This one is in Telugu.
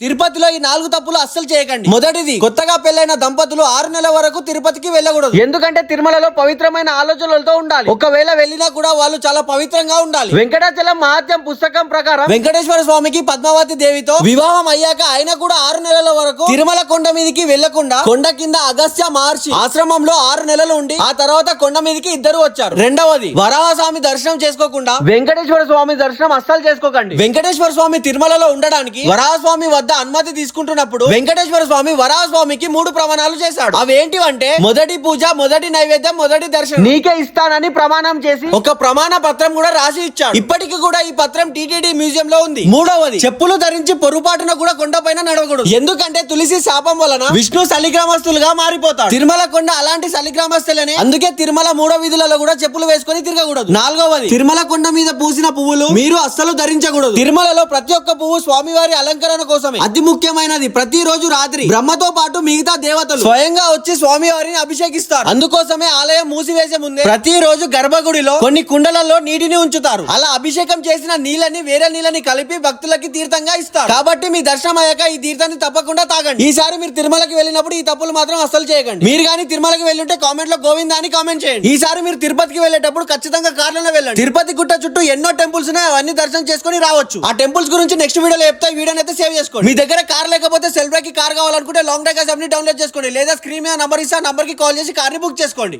తిరుపతిలో ఈ నాలుగు తప్పులు అస్సలు చేయకండి. మొదటిది కొత్తగా పెళ్ళైన దంపతులు ఆరు నెలల వరకు తిరుపతికి వెళ్ళకూడదు. ఎందుకంటే తిరుమలలో పవిత్రమైన ఆలోచనలతో ఉండాలి. ఒకవేళ వెళ్ళినా కూడా వాళ్ళు చాలా పవిత్రంగా ఉండాలి. వెంకటాచలం మహాత్యం పుస్తకం ప్రకారం వెంకటేశ్వర స్వామికి పద్మావతి దేవితో వివాహం అయ్యాక ఆయన కూడా ఆరు నెలల వరకు తిరుమల కొండ మీదకి వెళ్ళకుండా కొండ కింద అగస్త్య మహర్షి ఆశ్రమంలో ఆరు నెలలు ఉండి ఆ తర్వాత కొండ మీదకి ఇద్దరు వచ్చారు. రెండవది వరాహస్వామి దర్శనం చేసుకోకుండా వెంకటేశ్వర స్వామి దర్శనం అస్సలు చేసుకోకండి. వెంకటేశ్వర స్వామి తిరుమలలో ఉండడానికి వరాహస్వామి వద్ద అనుమతి తీసుకుంటున్నప్పుడు వెంకటేశ్వర స్వామి వరాహస్వామికి మూడు ప్రమాణాలు చేశాడు. అవేంటివంటే మొదటి పూజ మొదటి నైవేద్యం మొదటి దర్శనం. నీకే ఇస్తానని ప్రమాణం చేసి ఒక ప్రమాణ పత్రం కూడా రాసి ఇచ్చాడు. ఇప్పటికి కూడా ఈ పత్రం టీటీడీ మ్యూజియం లో ఉంది. మూడవది చెప్పులు ధరించి పొరుపాటున కూడా కొండ పైన నడవకూడదు. ఎందుకంటే తులసి శాపం వలన విష్ణు సలిగ్రామస్తులుగా మారిపోతాడు. తిరుమల కొండ అలాంటి సలిగ్రామస్తులని అందుకే తిరుమల మూడో వీధులలో కూడా చెప్పులు వేసుకొని తిరగకూడదు. నాలుగవది తిరుమల కొండ మీద పూసిన పువ్వులు మీరు అస్సలు ధరించకూడదు. తిరుమలలో ప్రతి ఒక్క పువ్వు స్వామివారి అలంకరణ కోసమే. అతి ముఖ్యమైనది. ప్రతి రోజు రాత్రి బ్రహ్మతో పాటు మిగతా దేవతలు స్వయంగా వచ్చి స్వామివారిని అభిషేకిస్తారు. అందుకోసమే ఆలయం మూసివేసే ముందే ప్రతి రోజు గర్భగుడిలో కొన్ని కుండలలో నీటిని ఉంచుతారు. అలా అభిషేకం చేసిన నీళ్ళని వేరే నీళ్ళని కలిపి భక్తులకి తీర్థంగా ఇస్తారు. కాబట్టి మీ దర్శనం అయ్యాక ఈ తీర్థాన్ని తప్పకుండా తాగండి. ఈసారి మీరు తిరుమలకి వెళ్ళినప్పుడు ఈ తప్పులు మాత్రం అస్సలు చేయకండి. మీరు కానీ తిరుమలకి వెళ్ళుంటే కామెంట్లో గోవిందా అని కామెంట్ చేయండి. ఈసారి మీరు తిరుపతికి వెళ్ళేటప్పుడు ఖచ్చితంగా కార్లలో వెళ్ళండి. తిరుపతి గుట్ట చుట్టూ ఎన్నో టెంపుల్స్ ఉన్నాయి అవన్నీ దర్శనం చేసుకొని రావచ్చు. ఆ టెంపుల్స్ గురించి నెక్స్ట్ వీడియోలో చెప్తా వీడియోని అయితే సేవ్ చేసుకోండి. మీ దగ్గర కార్ లేకపోతే సెల్బ్రాకి కార్ కావాలనుకుంటే లాంగ్ డ్రైవ్ డౌన్లోడ్ చేసుకోండి. లేదా స్క్రీన్ మీద నంబర్ ఇస్తే నంబర్కి కాల్ చేసి కార్ని బుక్ చేసుకోండి.